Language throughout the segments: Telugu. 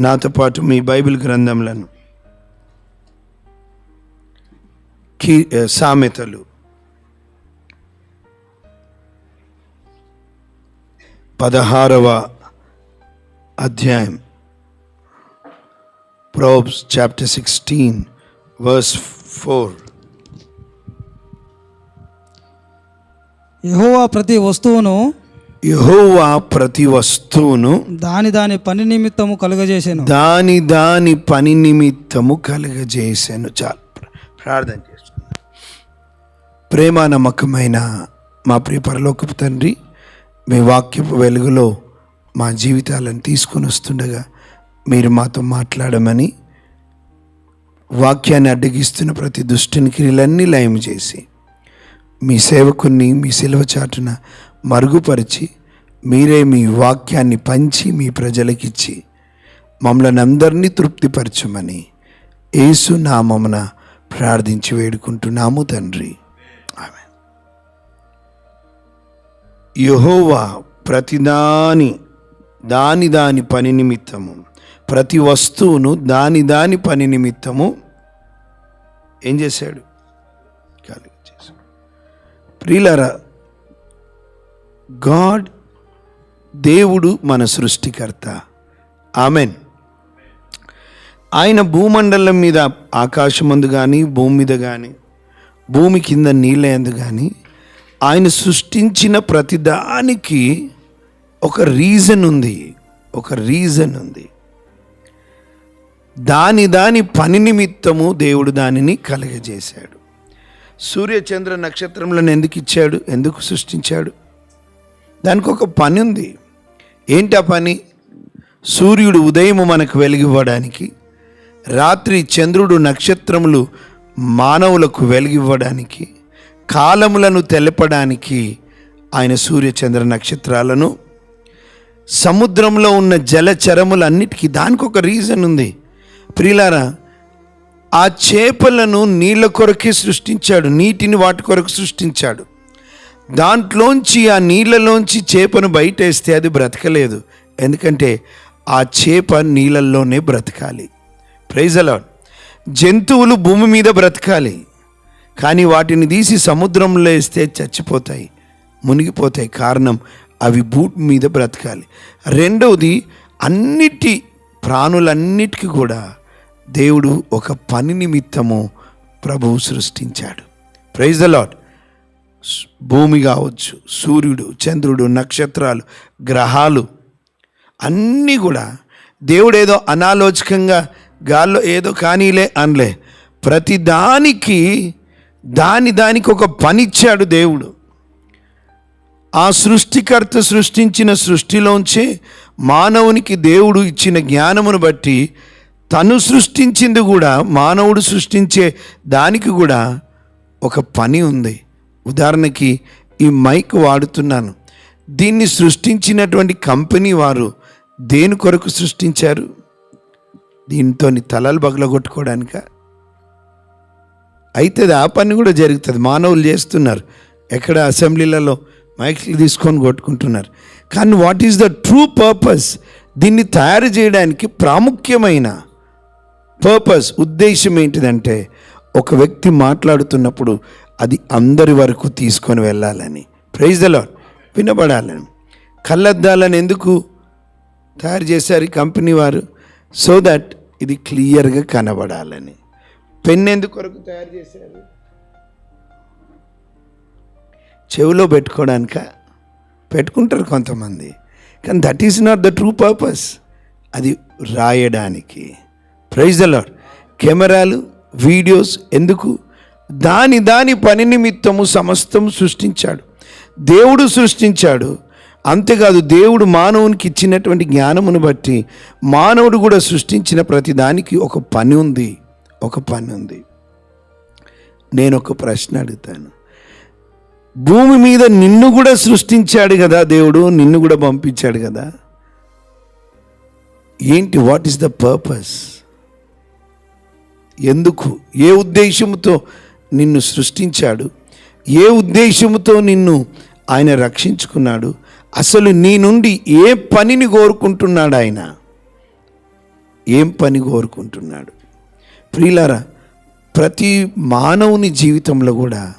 నాతో పాటు మీ బైబిల్ గ్రంథంలను కీ సామెతలు పదహారవ అధ్యాయం Proverbs chapter sixteen verse four. యహోవా ప్రతి వస్తువును యహోవా ప్రతి వస్తువును దాని దాని పని నిమిత్తము కలుగజేసాను. దాని దాని పని నిమిత్తము కలుగజేశాను చాలు. ప్రార్థన చేసుకుందాం. ప్రేమ నమ్మకమైన మా ప్రియ పరలోకపు తండ్రి మీ వాక్యపు వెలుగులో మా జీవితాలను తీసుకొని వస్తుండగా మీరు మాతో మాట్లాడమని వాక్యాన్ని అడ్డగిస్తున్న ప్రతి దుష్టుని క్రియలన్నీ లయం చేసి మీ సేవకుని మీ సిలువ చాటున మరుగుపరిచి మీరే మీ వాక్యాన్ని పంచి మీ ప్రజలకిచ్చి మమ్మల్ని అందరినీ తృప్తిపరచమని యేసు నామమున ప్రార్థించి వేడుకుంటున్నాము తండ్రి. ఆమె యహోవా ప్రతిదాని దాని దాని పని నిమిత్తము ప్రతి వస్తువును దాని దాని పని నిమిత్తము ఏం చేశాడు? కలిగి చేశాడు. ప్రియులరా గాడ్ దేవుడు మన సృష్టికర్త. ఆమెన్. ఆయన భూమండలం మీద ఆకాశమందు కానీ భూమి మీద కానీ భూమి కింద నీళ్ళందు కానీ ఆయన సృష్టించిన ప్రతిదానికి ఒక రీజన్ ఉంది. ఒక రీజన్ ఉంది. దాని దాని పని నిమిత్తము దేవుడు దానిని కలగజేశాడు. సూర్యచంద్ర నక్షత్రములను ఎందుకు ఇచ్చాడు? ఎందుకు సృష్టించాడు? దానికి ఒక పని ఉంది. ఏంటి ఆ పని? సూర్యుడు ఉదయము మనకు వెలిగివ్వడానికి రాత్రి చంద్రుడు నక్షత్రములు మానవులకు వెలిగివ్వడానికి కాలములను తెలపడానికి ఆయన సూర్య చంద్ర నక్షత్రాలను సముద్రంలో ఉన్న జలచరములన్నిటికీ దానికి ఒక రీజన్ ఉంది. ప్రియులారా ఆ చేపలను నీళ్ళ కొరకే సృష్టించాడు నీటిని వాటి కొరకు సృష్టించాడు. దాంట్లోంచి ఆ నీళ్ళలోంచి చేపను బయటేస్తే అది బ్రతకలేదు. ఎందుకంటే ఆ చేప నీళ్ళల్లోనే బ్రతకాలి. ప్రైజ్ జంతువులు భూమి మీద బ్రతకాలి. కానీ వాటిని తీసి సముద్రంలో వేస్తే చచ్చిపోతాయి మునిగిపోతాయి. కారణం అవి బూట్ మీద బ్రతకాలి. రెండవది అన్నిటి ప్రాణులన్నిటికీ కూడా దేవుడు ఒక పని నిమిత్తము ప్రభువు సృష్టించాడు. ప్రైజ్ ద లాడ్ భూమి కావచ్చు సూర్యుడు చంద్రుడు నక్షత్రాలు గ్రహాలు అన్నీ కూడా దేవుడు ఏదో అనాలోచకంగా గాల్లో ఏదో కానీలే అనలే. ప్రతి దానికి దాని దానికి ఒక పనిచ్చాడు దేవుడు. ఆ సృష్టికర్త సృష్టించిన సృష్టిలోంచి మానవునికి దేవుడు ఇచ్చిన జ్ఞానమును బట్టి తను సృష్టించింది కూడా మానవుడు సృష్టించే దానికి కూడా ఒక పని ఉంది. ఉదాహరణకి ఈ మైక్ వాడుతున్నాను. దీన్ని సృష్టించినటువంటి కంపెనీ వారు దేని కొరకు సృష్టించారు? దీంతో తలలు బగలగొట్టుకోవడానిక? అయితే ఆ పని కూడా జరుగుతుంది. మానవులు చేస్తున్నారు. ఎక్కడ అసెంబ్లీలలో మైక్లు తీసుకొని కొట్టుకుంటున్నారు. కానీ what is the true purpose? దీన్ని తయారు చేయడానికి ప్రాముఖ్యమైన పర్పస్ ఉద్దేశం ఏంటిదంటే ఒక వ్యక్తి మాట్లాడుతున్నప్పుడు అది అందరి వరకు తీసుకొని వెళ్ళాలని. Praise the వినబడాలని. కళ్ళద్దాలని ఎందుకు తయారు చేశారు ఈ కంపెనీ వారు? సో దట్ ఇది క్లియర్గా కనబడాలని. పెన్ ఎందుకు వరకు తయారు చేశారు? చెవిలో పెట్టుకోవడానిక పెట్టుకుంటారు కొంతమంది. కానీ that is not the true purpose అది రాయడానికి. ప్రైజ్ ద కెమెరాలు వీడియోస్ ఎందుకు దాని దాని పని నిమిత్తము సమస్తం సృష్టించాడు. దేవుడు సృష్టించాడు. అంతేకాదు దేవుడు మానవునికి ఇచ్చినటువంటి జ్ఞానమును బట్టి మానవుడు కూడా సృష్టించిన ప్రతి దానికి ఒక పని ఉంది. ఒక పని ఉంది. నేను ఒక ప్రశ్న అడుగుతాను. భూమి మీద నిన్ను కూడా సృష్టించాడు కదా దేవుడు నిన్ను కూడా పంపించాడు కదా? ఏంటి? What is the purpose? ఎందుకు? ఏ ఉద్దేశంతో నిన్ను సృష్టించాడు. ఏ ఉద్దేశంతో నిన్ను ఆయన రక్షించుకున్నాడు? అసలు నీ నుండి ఏ పనిని కోరుకుంటున్నాడు ఆయన? ఏం పని కోరుకుంటున్నాడు? ప్రియులారా ప్రతి మానవుని జీవితంలో కూడా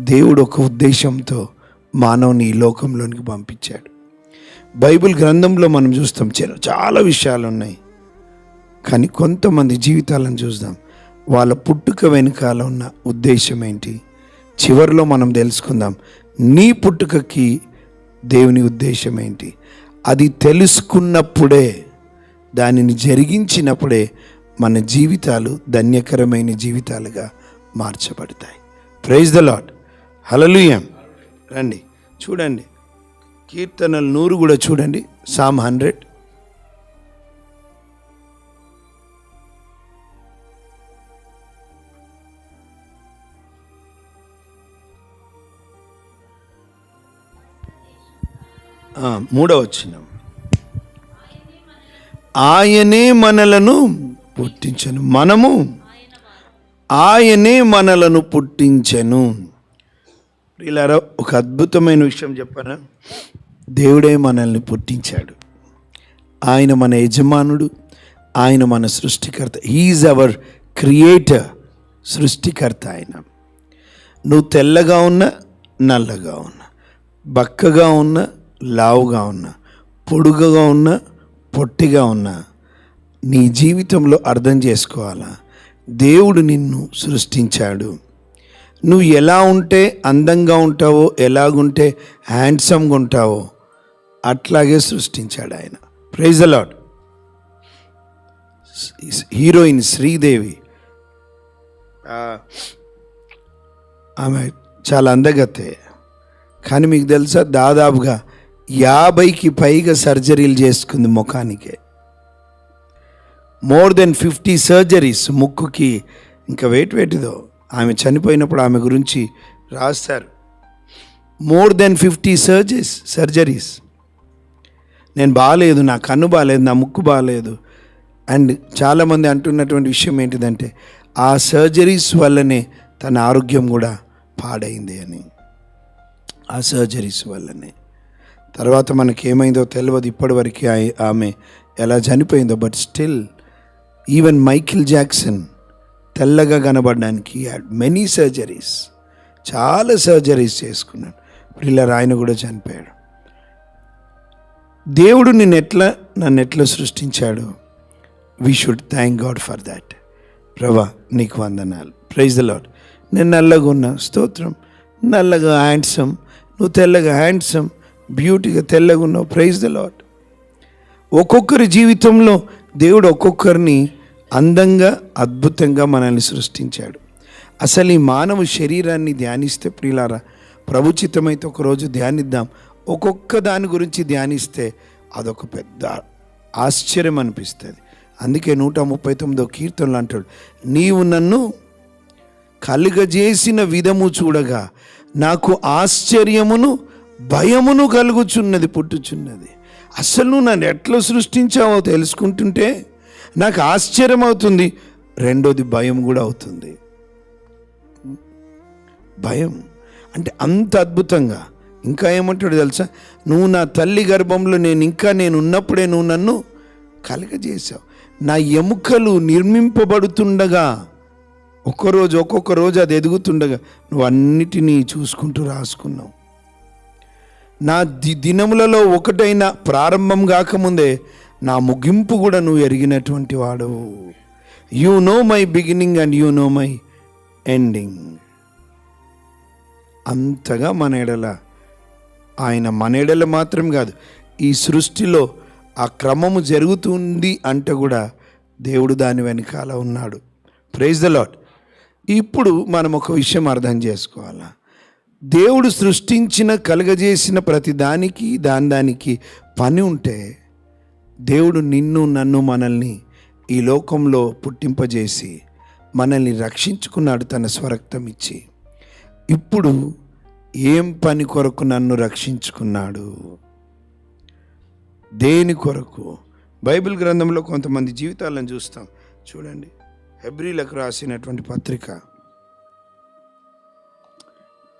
దేవుడు ఒక ఉద్దేశంతో మానవుని ఈ లోకంలోనికి పంపించాడు. బైబిల్ గ్రంథంలో మనం చూస్తాం చాలా విషయాలు ఉన్నాయి. కానీ కొంతమంది జీవితాలను చూద్దాం. వాళ్ళ పుట్టుక వెనుకాల ఉన్న ఉద్దేశం ఏంటి? చివరిలో మనం తెలుసుకుందాం నీ పుట్టుకకి దేవుని ఉద్దేశం ఏంటి? అది తెలుసుకున్నప్పుడే దానిని జరిగించినప్పుడే మన జీవితాలు ధన్యకరమైన జీవితాలుగా మార్చబడతాయి. ప్రైజ్ ద లాడ్ హలలుయం రండి చూడండి. కీర్తనలు నూరు కూడా చూడండి. సామ్ హండ్రెడ్ మూడవ వచ్చినాం ఆయనే మనలను పుట్టించను. మనము ఆయనే మనలను పుట్టించను. ఇలారా ఒక అద్భుతమైన విషయం చెప్పారా దేవుడే మనల్ని పుట్టించాడు. ఆయన మన యజమానుడు ఆయన మన సృష్టికర్త. హీఈస్ అవర్ క్రియేటర్ సృష్టికర్త ఆయన. నువ్వు తెల్లగా ఉన్నా నల్లగా ఉన్నా. బక్కగా ఉన్నా లావుగా ఉన్నా పొడుగుగా ఉన్నా పొట్టిగా ఉన్నా నీ జీవితంలో అర్థం చేసుకోవాలా? దేవుడు నిన్ను సృష్టించాడు. నువ్వు ఎలా ఉంటే అందంగా ఉంటావో ఎలాగుంటే హ్యాండ్సమ్గా ఉంటావో అట్లాగే సృష్టించాడు ఆయన. ప్రైజ్ అలాడ్ హీరోయిన్ శ్రీదేవి. ఆమె చాలా అందగతే కానీ మీకు తెలుసా దాదాపుగా యాభైకి పైగా సర్జరీలు చేసుకుంది ముఖానికే. మోర్ దెన్ ఫిఫ్టీ సర్జరీస్ ముక్కుకి. ఇంకా వెయిట్ వెయిట్దో ఆమె చనిపోయినప్పుడు ఆమె గురించి రాస్తారు. More than fifty surgeries surgeries నేను బాగాలేదు నా కన్ను బాగాలేదు నా ముక్కు బాగాలేదు అండ్ చాలామంది అంటున్నటువంటి విషయం ఏంటిదంటే ఆ సర్జరీస్ వల్లనే తన ఆరోగ్యం కూడా పాడైంది అని. ఆ సర్జరీస్ వల్లనే. తర్వాత మనకి ఏమైందో తెలియదు ఇప్పటివరకు వరకు ఆమె ఎలా చనిపోయిందో but still even Michael Jackson తెల్లగా కనబడడానికి మెనీ సర్జరీస్ చాలా సర్జరీస్ చేసుకున్నాడు. ఇప్పుడు ఇలా ఆయన కూడా చనిపోయాడు. దేవుడు నిన్ను ఎట్లా నన్ను ఎట్లా సృష్టించాడు? We should thank God for that ప్రభా నీకు వందనాలు. ప్రైజ్ ద లాడ్ నేను నల్లగా ఉన్నా స్తోత్రం. నల్లగా హ్యాండ్సమ్ నువ్వు తెల్లగా హ్యాండ్సమ్ బ్యూటీగా తెల్లగా ఉన్నావు. ప్రైజ్ ద లాట్ ఒక్కొక్కరి జీవితంలో దేవుడు ఒక్కొక్కరిని అందంగా అద్భుతంగా మనల్ని సృష్టించాడు. అసలు ఈ మానవ శరీరాన్ని ధ్యానిస్తే ప్రియులారా ప్రభుచితమైతే ఒకరోజు ధ్యానిద్దాం. ఒక్కొక్క దాని గురించి ధ్యానిస్తే అదొక పెద్ద ఆశ్చర్యం అనిపిస్తుంది. అందుకే నూట ముప్పై తొమ్మిదో కీర్తనలు అంటాడు. నీవు నన్ను కలుగజేసిన విధము చూడగా నాకు ఆశ్చర్యమును భయమును కలుగుచున్నది పుట్టుచున్నది. అసలు నన్ను ఎట్లా సృష్టించావో తెలుసుకుంటుంటే నాకు ఆశ్చర్యం అవుతుంది రెండోది భయం కూడా అవుతుంది. భయం అంటే అంత అద్భుతంగా. ఇంకా ఏమంటాడు తెలుసా? నువ్వు నా తల్లి గర్భంలో నేను ఇంకా నేను ఉన్నప్పుడే నువ్వు నన్ను కలగజేశావు. నా ఎముకలు నిర్మింపబడుతుండగా ఒక్కరోజు ఒక్కొక్క రోజు అది ఎదుగుతుండగా నువ్వు అన్నిటినీ చూసుకుంటూ రాసుకున్నావు. నా ది దినములలో ఒకటైన ప్రారంభం కాకముందే నా ముగింపు కూడా నువ్వు ఎరిగినటువంటి వాడు. You know my beginning and you know my ending అంతగా మన ఎడల ఆయన మన ఎడల మాత్రం కాదు ఈ సృష్టిలో ఆ క్రమము జరుగుతుంది అంటే కూడా దేవుడు దాని వెనకాల ఉన్నాడు. ప్రైజ్ ద లాడ్ ఇప్పుడు మనం ఒక విషయం అర్థం చేసుకోవాలా? దేవుడు సృష్టించిన కలుగజేసిన ప్రతి దానికి దాని దానికి పని ఉంటే దేవుడు నిన్ను నన్ను మనల్ని ఈ లోకంలో పుట్టింపజేసి మనల్ని రక్షించుకున్నాడు తన స్వరక్తం ఇచ్చి. ఇప్పుడు ఏం పని కొరకు నన్ను రక్షించుకున్నాడు? దేని కొరకు? బైబిల్ గ్రంథంలో కొంతమంది జీవితాలను చూస్తాం. చూడండి. హెబ్రిలకు రాసినటువంటి పత్రిక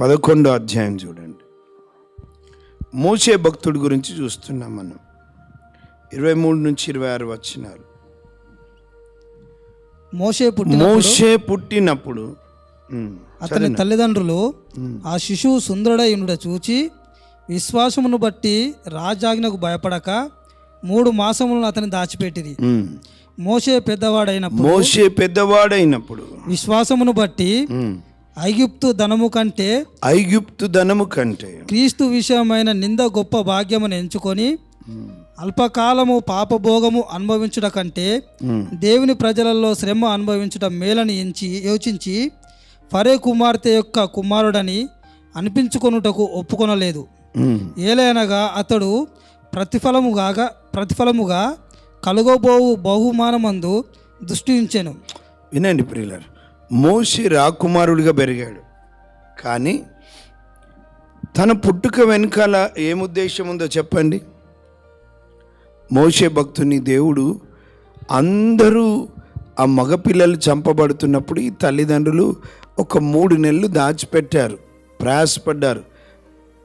పదకొండో అధ్యాయం చూడండి. మోసే భక్తుడి గురించి చూస్తున్నాం మనం. ఇరవై మూడు నుంచి ఇరవై ఆరు వచ్చినారు మోషే పుట్టిన మోషే పుట్టినప్పుడు అతని తల్లిదండ్రులు ఆ శిశువు సుందరుడై ఉండుట చూచి విశ్వాసమును బట్టి రాజాజ్ఞకు భయపడక మూడు మాసములను అతని దాచిపెట్టిరి. ఉమ్. మోషే పెద్దవాడైనప్పుడు మోషే పెద్దవాడైనప్పుడు విశ్వాసమును బట్టి ఐగుప్తు ధనము కంటే ఐగుప్తు ధనము కంటే క్రీస్తు విషయమైన నింద గొప్ప భాగ్యమును ఎంచుకొని అల్పకాలము పాపభోగము అనుభవించుట కంటే ఉమ్, దేవుని ప్రజలలో శ్రమ అనుభవించుట మేలని ఎంచి యోచించి ఫరే కుమార్తె యొక్క కుమారుడని అనిపించుకొనుటకు ఒప్పుకొనలేదు. ఉమ్, ఏలైనగా అతడు ప్రతిఫలముగా ప్రతిఫలముగా కలుగబోవు బహుమానమందు దృష్టి ఉంచెను వినండి ప్రియులారు మోషి రాకుమారుడిగా పెరిగాడు. కానీ తన పుట్టుక వెనకాల ఏముద్దేశం ఉందో చెప్పండి. మోషే భక్తుని దేవుడు అందరూ ఆ మగపిల్లలు చంపబడుతున్నప్పుడు ఈ తల్లిదండ్రులు ఒక మూడు నెలలు దాచిపెట్టారు. ప్రయాసపడ్డారు.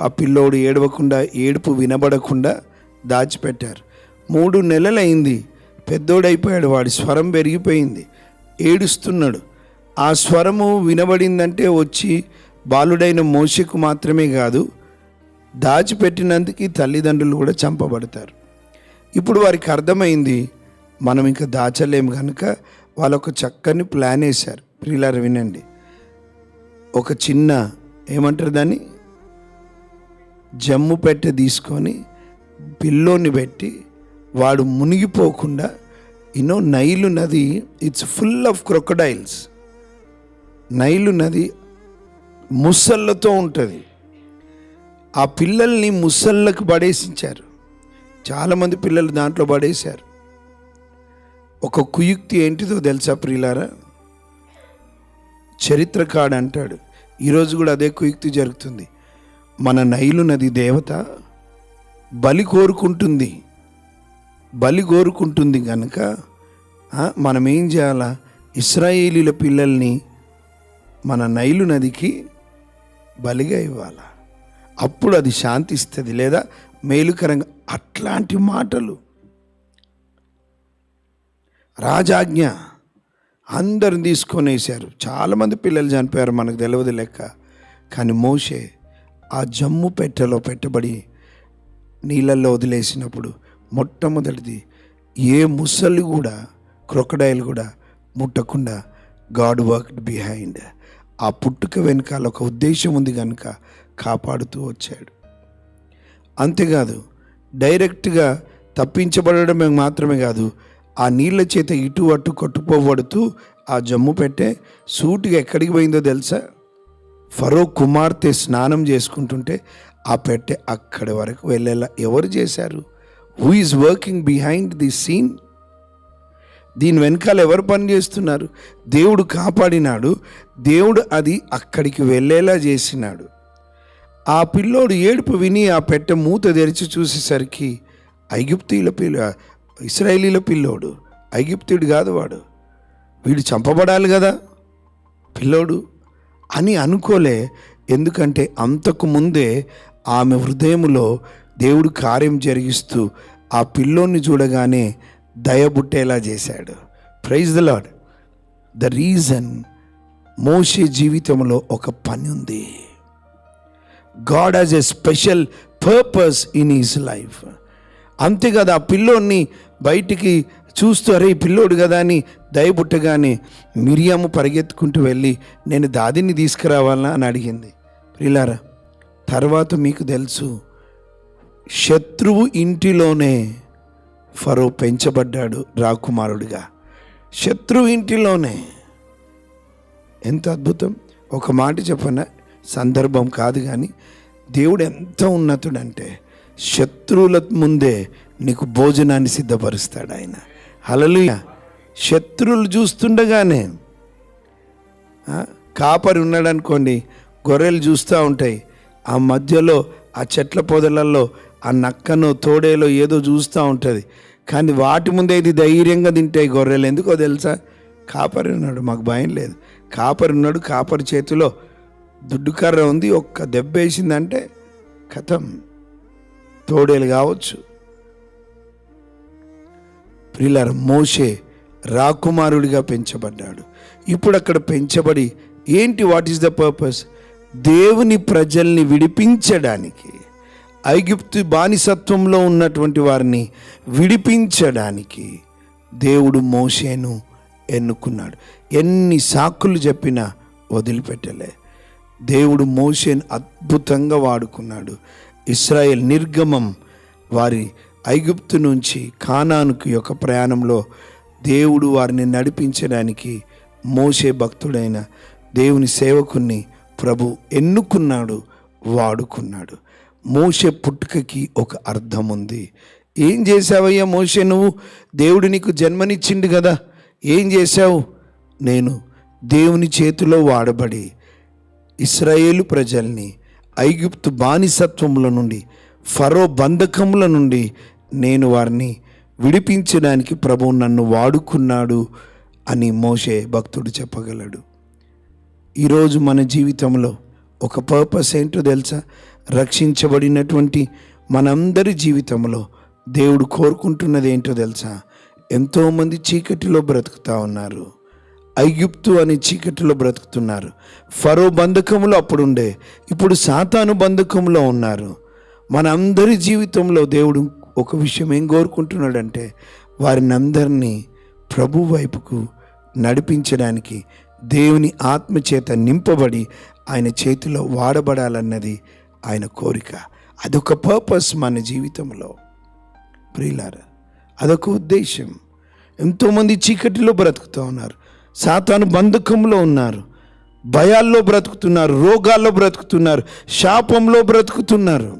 ఆ పిల్లోడు ఏడవకుండా ఏడుపు వినబడకుండా దాచిపెట్టారు. మూడు నెలలైంది. పెద్దోడైపోయాడు. వాడి స్వరం పెరిగిపోయింది. ఏడుస్తున్నాడు. ఆ స్వరము వినబడిందంటే వచ్చి బాలుడైన మోషకు మాత్రమే కాదు దాచిపెట్టినందుకు తల్లిదండ్రులు కూడా చంపబడతారు. ఇప్పుడు వారికి అర్థమైంది మనం ఇంకా దాచలేము కనుక వాళ్ళు ఒక చక్కని ప్లాన్ వేశారు. ప్రియులారు వినండి. ఒక చిన్న ఏమంటారు దాన్ని? జమ్ము పెట్టె తీసుకొని పిల్లోని పెట్టి వాడు మునిగిపోకుండా యూనో నైలు నది it's full of crocodiles Nile నది ముసళ్ళతో ఉంటుంది. ఆ పిల్లల్ని ముసళ్ళకు పడేసించారు. చాలామంది పిల్లలు దాంట్లో పడేశారు. ఒక కుయుక్తి ఏంటిదో తెలుసా ప్రియులారా? చరిత్రకాడు అంటాడు. ఈరోజు కూడా అదే కుయుక్తి జరుగుతుంది. మన నైలు నది దేవత బలి కోరుకుంటుంది. బలి కోరుకుంటుంది కనుక మనం ఏం చేయాలా? ఇస్రాయేలీల పిల్లల్ని మన నైలు నదికి బలిగా ఇవ్వాలి. అప్పుడు అది శాంతిస్తుంది లేదా మేలుకరంగా? అట్లాంటి మాటలు. రాజాజ్ఞ అందరిని తీసుకొని వేశారు చాలామంది పిల్లలు చనిపోయారు మనకు తెలియదు లెక్క. కానీ మోషే ఆ జమ్ము పెట్టెలో పెట్టబడి నీళ్ళల్లో వదిలేసినప్పుడు మొట్టమొదటిది ఏ ముసలి కూడా క్రొకడైల్ కూడా ముట్టకుండా గాడ్ వర్క్ బిహైండ్. ఆ పుట్టుక వెనకాల ఒక ఉద్దేశం ఉంది కనుక కాపాడుతూ వచ్చాడు. అంతేకాదు డైరెక్ట్గా తప్పించబడమే మాత్రమే కాదు ఆ నీళ్ళ చేత ఇటు అటు కొట్టుకోబడుతూ ఆ జమ్ము పెట్టే సూటిగా ఎక్కడికి పోయిందో తెలుసా? ఫరో కుమార్తె స్నానం చేసుకుంటుంటే ఆ పెట్టె అక్కడి వరకు వెళ్ళేలా ఎవరు చేశారు? Who is working behind the scene దీని వెనకాల ఎవరు పని చేస్తున్నారు? దేవుడు కాపాడినాడు. దేవుడు అది అక్కడికి వెళ్ళేలా చేసినాడు. ఆ పిల్లోడు ఏడుపు విని ఆ పెట్టె మూత తెరిచి చూసేసరికి ఐగుప్తీల పిల్ల ఇస్రాయేలీల పిల్లోడు. ఐగుప్తుడు కాదు వాడు. వీడు చంపబడాలి కదా? పిల్లోడు అని అనుకోలే. ఎందుకంటే అంతకు ముందే ఆమె హృదయంలో దేవుడు కార్యం జరిగిస్తూ ఆ పిల్లోని చూడగానే దయబుట్టేలా చేశాడు. Praise the Lord the reason మోషే జీవితంలో ఒక పని ఉంది. God has a special purpose in his life అంతేకాదు ఆ పిల్లోడిని బయటికి చూస్తూ అరే పిల్లోడు కదా అని దయబుట్టగానే మిరియాము పరిగెత్తుకుంటూ వెళ్ళి నేను దాదిని తీసుకురావాలా? అని అడిగింది. ప్రిలారా తర్వాత మీకు తెలుసు శత్రువు ఇంటిలోనే ఫరో పెంచబడ్డాడు రాకుమారుడిగా. శత్రువు ఇంటిలోనే. ఎంత అద్భుతం. ఒక మాట చెప్పన సందర్భం కాదు కానీ దేవుడు ఎంత ఉన్నతుడంటే శత్రువుల ముందే నీకు భోజనాన్ని సిద్ధపరుస్తాడు ఆయన. హలలుయ శత్రువులు చూస్తుండగానే కాపరి ఉన్నాడు అనుకోండి గొర్రెలు చూస్తూ ఉంటాయి. ఆ మధ్యలో ఆ చెట్ల పొదలలో ఆ నక్కను తోడేలో ఏదో చూస్తూ ఉంటుంది. కానీ వాటి ముందే ఇది ధైర్యంగా తింటాయి గొర్రెలు ఎందుకో తెలుసా? కాపరి ఉన్నాడు మాకు భయం లేదు. కాపరి ఉన్నాడు కాపరి చేతిలో దుడ్డు కర్ర ఉంది ఒక్క దెబ్బ వేసిందంటే కథం. తోడేలు కావచ్చు. ప్రియులార మోషే రాకుమారుడిగా పెంచబడ్డాడు. ఇప్పుడు అక్కడ పెంచబడి ఏంటి? వాట్ ఈస్ ద పర్పస్ దేవుని ప్రజల్ని విడిపించడానికి. ఐగుప్తు బానిసత్వంలో ఉన్నటువంటి వారిని విడిపించడానికి దేవుడు మోషేను ఎన్నుకున్నాడు. ఎన్ని సాకులు చెప్పినా వదిలిపెట్టలే. దేవుడు మోషేను అద్భుతంగా వాడుకున్నాడు. ఇస్రాయేల్ నిర్గమం వారి ఐగుప్తు నుంచి కానానుకు యొక్క ప్రయాణంలో దేవుడు వారిని నడిపించడానికి మోషే భక్తుడైన దేవుని సేవకుని ప్రభు ఎన్నుకున్నాడు వాడుకున్నాడు. మోసే పుట్టుకకి ఒక అర్థం ఉంది. ఏం చేసావయ్యా మోషే నువ్వు? దేవుడు నీకు జన్మనిచ్చిండు కదా. ఏం చేశావు? నేను దేవుని చేతిలో వాడబడి ఇస్రాయేలు ప్రజల్ని ఐగుప్తు బానిసత్వముల నుండి ఫరో బంధకముల నుండి నేను వారిని విడిపించడానికి ప్రభువు నన్ను వాడుకున్నాడు అని మోషే భక్తుడు చెప్పగలడు. ఈరోజు మన జీవితంలో ఒక పర్పస్ ఏంటో తెలుసా? రక్షించబడినటువంటి మనందరి జీవితంలో దేవుడు కోరుకుంటున్నది ఏంటో తెలుసా? ఎంతోమంది చీకటిలో బ్రతుకుతా ఉన్నారు. ఐగుప్తు అనే చీకటిలో బ్రతుకుతున్నారు. ఫరో బంధకములు అప్పుడుండే ఇప్పుడు సాతాను బంధకంలో ఉన్నారు. మన అందరి జీవితంలో దేవుడు ఒక విషయం ఏం కోరుకుంటున్నాడంటే వారిని అందరినీ ప్రభు వైపుకు నడిపించడానికి దేవుని ఆత్మ చేత నింపబడి ఆయన చేతిలో వాడబడాలన్నది ఆయన కోరిక. అదొక పర్పస్ మన జీవితంలో. ప్రియులార అదొక ఉద్దేశం ఎంతోమంది చీకటిలో బ్రతుకుతూ ఉన్నారు. సాతాను బంధకంలో ఉన్నారు. భయాల్లో బ్రతుకుతున్నారు. రోగాల్లో బ్రతుకుతున్నారు. శాపంలో బ్రతుకుతున్నారు.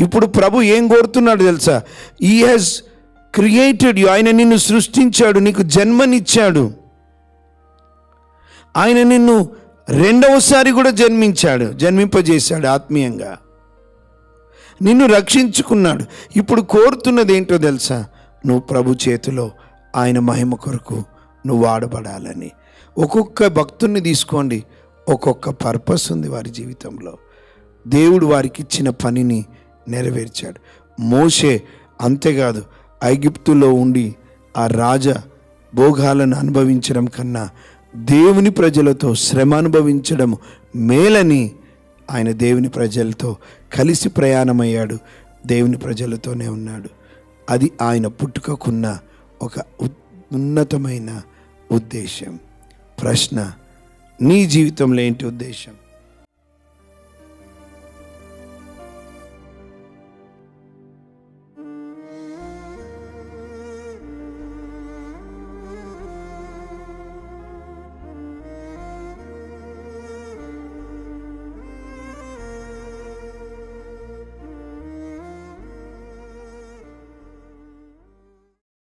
ఇప్పుడు ప్రభు ఏం కోరుతున్నాడు తెలుసా? ఈ హ్యాస్ క్రియేటెడ్ యు ఆయన నిన్ను సృష్టించాడు. నీకు జన్మనిచ్చాడు. ఆయన నిన్ను రెండవసారి కూడా జన్మించాడు జన్మింపజేశాడు ఆత్మీయంగా. నిన్ను రక్షించుకున్నాడు. ఇప్పుడు కోరుతున్నది ఏంటో తెలుసా? నువ్వు ప్రభు చేతిలో ఆయన మహిమ కొరకు నువ్వు వాడబడాలని ఒక్కొక్క భక్తుని తీసుకోండి. ఒక్కొక్క పర్పస్ ఉంది వారి జీవితంలో. దేవుడు వారికి ఇచ్చిన పనిని నెరవేర్చాడు. మోషే అంతేకాదు ఐగిప్తులో ఉండి ఆ రాజ భోగాలను అనుభవించడం కన్నా దేవుని ప్రజలతో శ్రమ అనుభవించడం మేలని ఆయన దేవుని ప్రజలతో కలిసి ప్రయాణమయ్యాడు. దేవుని ప్రజలతోనే ఉన్నాడు. అది ఆయన పుట్టుకకున్న ఒక ఉన్నతమైన ఉద్దేశం ప్రశ్న నీ జీవితంలో ఏంటి ఉద్దేశం